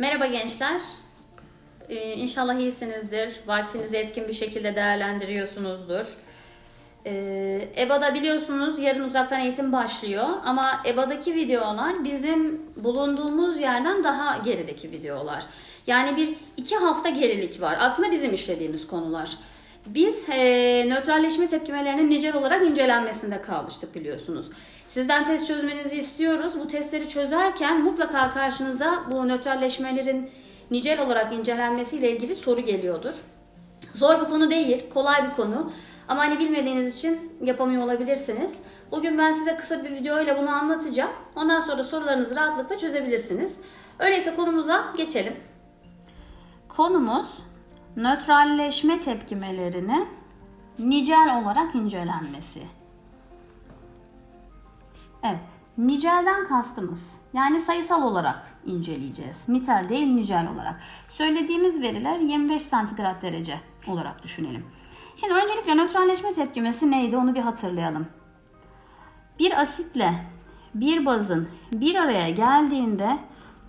Merhaba gençler. Ee, inşallah iyisinizdir. Vaktinizi etkin bir şekilde değerlendiriyorsunuzdur. Ee, EBA'da biliyorsunuz yarın uzaktan eğitim başlıyor ama EBA'daki videolar bizim bulunduğumuz yerden daha gerideki videolar. Yani bir iki hafta gerilik var. Aslında bizim işlediğimiz konular. Biz e, nötralleşme tepkimelerinin nicel olarak incelenmesinde kalmıştık biliyorsunuz. Sizden test çözmenizi istiyoruz. Bu testleri çözerken mutlaka karşınıza bu nötralleşmelerin nicel olarak incelenmesiyle ilgili soru geliyordur. Zor bir konu değil, kolay bir konu. Ama hani bilmediğiniz için yapamıyor olabilirsiniz. Bugün ben size kısa bir video ile bunu anlatacağım. Ondan sonra sorularınızı rahatlıkla çözebilirsiniz. Öyleyse konumuza geçelim. Konumuz nötralleşme tepkimelerinin nicel olarak incelenmesi. Evet, nicelden kastımız yani sayısal olarak inceleyeceğiz. Nitel değil nicel olarak. Söylediğimiz veriler 25 santigrat derece olarak düşünelim. Şimdi öncelikle nötralleşme tepkimesi neydi onu bir hatırlayalım. Bir asitle bir bazın bir araya geldiğinde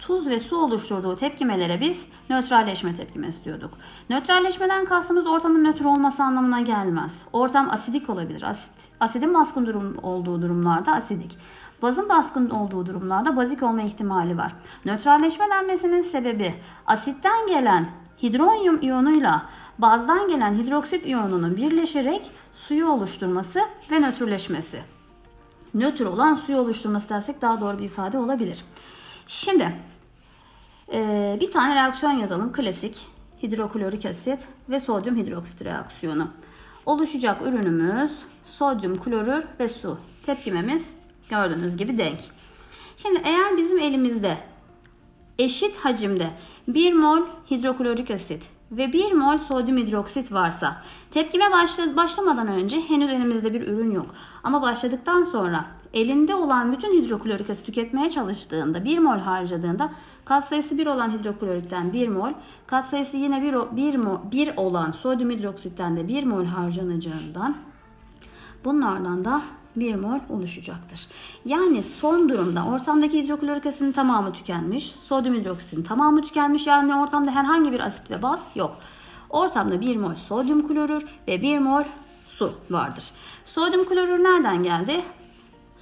tuz ve su oluşturduğu tepkimelere biz nötralleşme tepkimesi diyorduk. Nötralleşmeden kastımız ortamın nötr olması anlamına gelmez. Ortam asidik olabilir. Asit, asidin baskın durum olduğu durumlarda asidik. Bazın baskın olduğu durumlarda bazik olma ihtimali var. Nötralleşme denmesinin sebebi asitten gelen hidronyum iyonuyla bazdan gelen hidroksit iyonunun birleşerek suyu oluşturması ve nötrleşmesi. Nötr olan suyu oluşturması dersek daha doğru bir ifade olabilir. Şimdi ee, bir tane reaksiyon yazalım. Klasik hidroklorik asit ve sodyum hidroksit reaksiyonu. Oluşacak ürünümüz sodyum klorür ve su. Tepkimemiz gördüğünüz gibi denk. Şimdi eğer bizim elimizde eşit hacimde 1 mol hidroklorik asit ve 1 mol sodyum hidroksit varsa tepkime başla, başlamadan önce henüz elimizde bir ürün yok. Ama başladıktan sonra elinde olan bütün hidroklorik asit tüketmeye çalıştığında 1 mol harcadığında katsayısı 1 olan hidroklorikten 1 mol, katsayısı yine 1, 1, mol, 1 olan sodyum hidroksitten de 1 mol harcanacağından bunlardan da 1 mol oluşacaktır. Yani son durumda ortamdaki hidroklorik asitin tamamı tükenmiş, sodyum hidroksitin tamamı tükenmiş. Yani ortamda herhangi bir asit ve baz yok. Ortamda 1 mol sodyum klorür ve 1 mol su vardır. Sodyum klorür nereden geldi?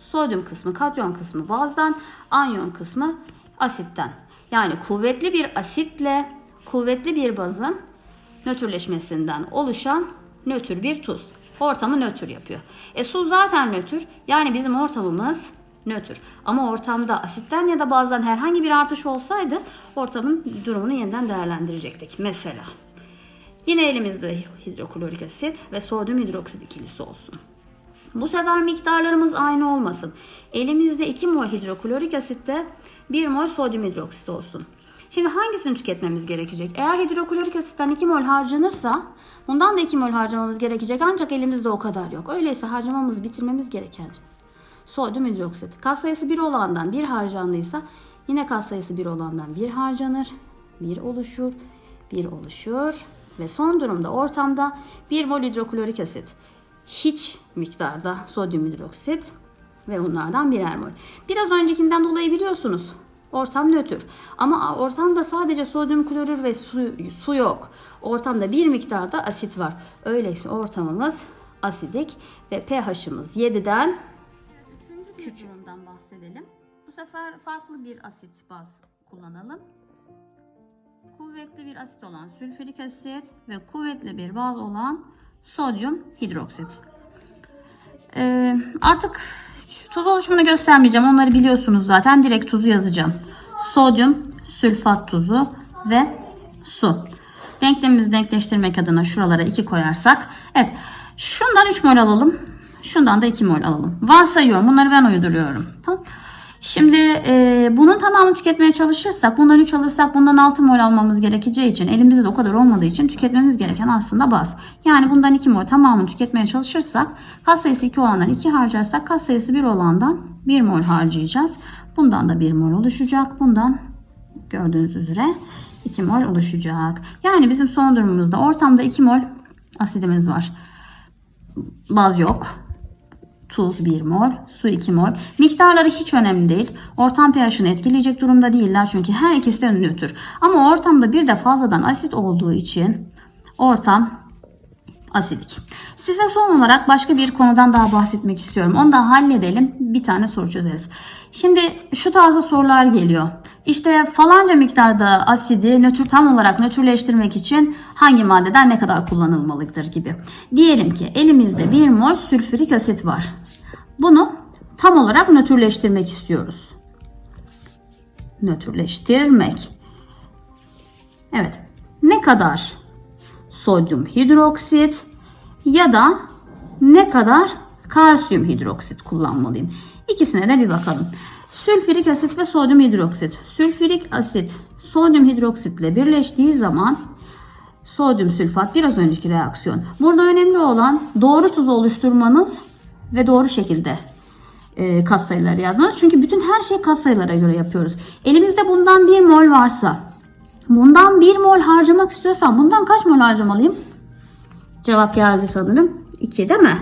Sodyum kısmı katyon kısmı bazdan, anyon kısmı asitten. Yani kuvvetli bir asitle kuvvetli bir bazın nötrleşmesinden oluşan nötr bir tuz. Ortamı nötr yapıyor. E su zaten nötr. Yani bizim ortamımız nötr. Ama ortamda asitten ya da bazdan herhangi bir artış olsaydı ortamın durumunu yeniden değerlendirecektik. Mesela yine elimizde hidroklorik asit ve sodyum hidroksit ikilisi olsun. Bu sefer miktarlarımız aynı olmasın. Elimizde 2 mol hidroklorik asitte 1 mol sodyum hidroksit olsun. Şimdi hangisini tüketmemiz gerekecek? Eğer hidroklorik asitten 2 mol harcanırsa bundan da 2 mol harcamamız gerekecek ancak elimizde o kadar yok. Öyleyse harcamamız bitirmemiz gereken sodyum hidroksit. Kat sayısı 1 olandan 1 harcandıysa yine kat sayısı 1 olandan 1 harcanır. 1 oluşur, 1 oluşur ve son durumda ortamda 1 mol hidroklorik asit hiç miktarda sodyum hidroksit ve bunlardan birer mol. Biraz öncekinden dolayı biliyorsunuz ortam nötr. Ama ortamda sadece sodyum klorür ve su, su yok. Ortamda bir miktarda asit var. Öyleyse ortamımız asidik ve pH'ımız 7'den küçük. bahsedelim. Bu sefer farklı bir asit baz kullanalım. Kuvvetli bir asit olan sülfürik asit ve kuvvetli bir baz olan sodyum hidroksit. Ee, artık tuz oluşumunu göstermeyeceğim. Onları biliyorsunuz zaten. Direkt tuzu yazacağım. Sodyum sülfat tuzu ve su. Denklemimizi denkleştirmek adına şuralara 2 koyarsak. Evet. Şundan 3 mol alalım. Şundan da 2 mol alalım. Varsayıyorum. Bunları ben uyduruyorum. Tamam. Şimdi e, bunun tamamını tüketmeye çalışırsak, bundan 3 alırsak bundan 6 mol almamız gerekeceği için, elimizde de o kadar olmadığı için tüketmemiz gereken aslında baz. Yani bundan 2 mol tamamını tüketmeye çalışırsak, kat sayısı 2 olandan 2 harcarsak, kat sayısı 1 olandan 1 mol harcayacağız. Bundan da 1 mol oluşacak. Bundan gördüğünüz üzere 2 mol oluşacak. Yani bizim son durumumuzda ortamda 2 mol asidimiz var. Baz yok. Tuz 1 mol, su 2 mol. Miktarları hiç önemli değil. Ortam pH'ını etkileyecek durumda değiller çünkü her ikisi de nötr. Ama ortamda bir de fazladan asit olduğu için ortam asidik. Size son olarak başka bir konudan daha bahsetmek istiyorum. Onu da halledelim. Bir tane soru çözeriz. Şimdi şu tarzda sorular geliyor. İşte falanca miktarda asidi nötr tam olarak nötrleştirmek için hangi maddeden ne kadar kullanılmalıdır gibi. Diyelim ki elimizde 1 mol sülfürik asit var. Bunu tam olarak nötrleştirmek istiyoruz. Nötrleştirmek. Evet. Ne kadar sodyum hidroksit ya da ne kadar kalsiyum hidroksit kullanmalıyım. İkisine de bir bakalım. Sülfürik asit ve sodyum hidroksit. Sülfürik asit sodyum hidroksitle birleştiği zaman sodyum sülfat biraz önceki reaksiyon. Burada önemli olan doğru tuzu oluşturmanız ve doğru şekilde e, katsayıları yazmanız. Çünkü bütün her şeyi katsayılara göre yapıyoruz. Elimizde bundan 1 mol varsa bundan 1 mol harcamak istiyorsam bundan kaç mol harcamalıyım? Cevap geldi sanırım. 2 değil mi?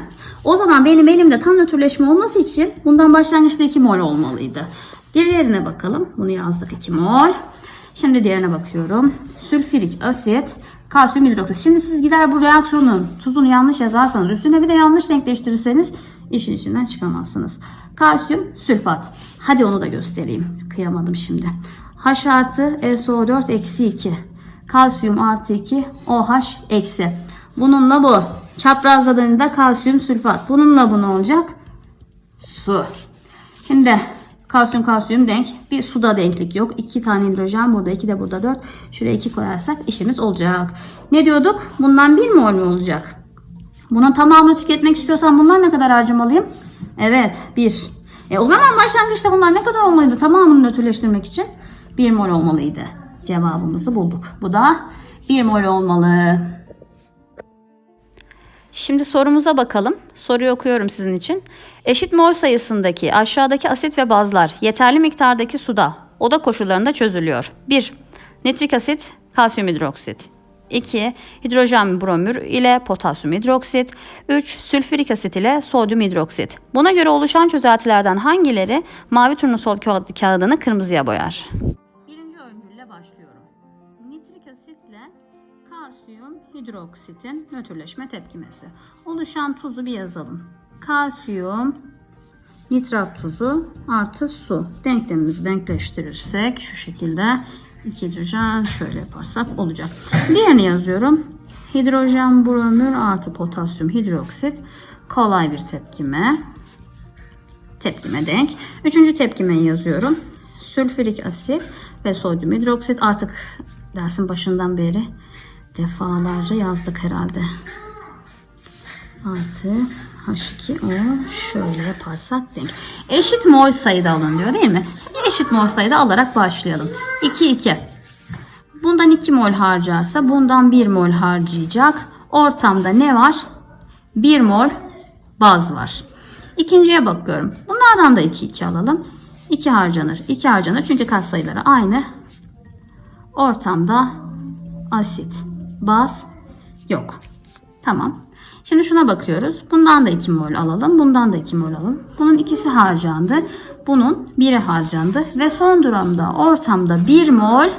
O zaman benim elimde tam nötrleşme olması için bundan başlangıçta 2 mol olmalıydı. Diğerine bakalım. Bunu yazdık 2 mol. Şimdi diğerine bakıyorum. Sülfürik asit, kalsiyum hidroksit. Şimdi siz gider bu reaksiyonun tuzunu yanlış yazarsanız, üstüne bir de yanlış denkleştirirseniz işin içinden çıkamazsınız. Kalsiyum sülfat. Hadi onu da göstereyim. Kıyamadım şimdi. H artı SO4 eksi 2. Kalsiyum artı 2 OH eksi. Bununla bu. Çaprazladığında kalsiyum sülfat. Bununla bu ne olacak? Su. Şimdi kalsiyum kalsiyum denk. Bir suda denklik yok. İki tane hidrojen burada. iki de burada dört. Şuraya iki koyarsak işimiz olacak. Ne diyorduk? Bundan bir mol mu olacak? Bunun tamamını tüketmek istiyorsam bundan ne kadar harcamalıyım? Evet bir. E o zaman başlangıçta bunlar ne kadar olmalıydı? Tamamını nötrleştirmek için bir mol olmalıydı. Cevabımızı bulduk. Bu da bir mol olmalı. Şimdi sorumuza bakalım. Soruyu okuyorum sizin için. Eşit mol sayısındaki aşağıdaki asit ve bazlar yeterli miktardaki suda oda koşullarında çözülüyor. 1. Nitrik asit, kalsiyum hidroksit. 2. Hidrojen bromür ile potasyum hidroksit. 3. Sülfürik asit ile sodyum hidroksit. Buna göre oluşan çözeltilerden hangileri mavi turnusol kağıdını kırmızıya boyar? Kalsiyum hidroksitin nötrleşme tepkimesi. Oluşan tuzu bir yazalım. Kalsiyum nitrat tuzu artı su. Denklemimizi denkleştirirsek şu şekilde iki hidrojen şöyle yaparsak olacak. Diğerini yazıyorum. Hidrojen bromür artı potasyum hidroksit kolay bir tepkime. Tepkime denk. Üçüncü tepkimeyi yazıyorum. Sülfürik asit ve sodyum hidroksit artık dersin başından beri defalarca yazdık herhalde. Artı H2O şöyle yaparsak denk. Eşit mol sayıda alın diyor değil mi? Eşit mol sayıda alarak başlayalım. 2 2. Bundan 2 mol harcarsa bundan 1 mol harcayacak. Ortamda ne var? 1 mol baz var. İkinciye bakıyorum. Bunlardan da 2 2 alalım. 2 harcanır. 2 harcanır çünkü katsayıları aynı. Ortamda asit, baz yok. Tamam. Şimdi şuna bakıyoruz. Bundan da 2 mol alalım. Bundan da 2 mol alalım. Bunun ikisi harcandı. Bunun biri harcandı. Ve son durumda ortamda 1 mol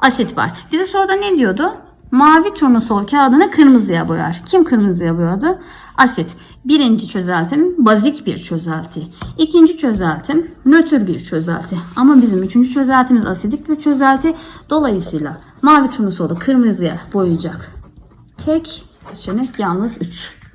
asit var. Bize soruda ne diyordu? Mavi turnusol kağıdını kırmızıya boyar. Kim kırmızıya boyadı? Asit. Birinci çözeltim bazik bir çözelti. İkinci çözeltim nötr bir çözelti. Ama bizim üçüncü çözeltimiz asidik bir çözelti. Dolayısıyla mavi turnusolu kırmızıya boyayacak. Tek seçenek yalnız 3.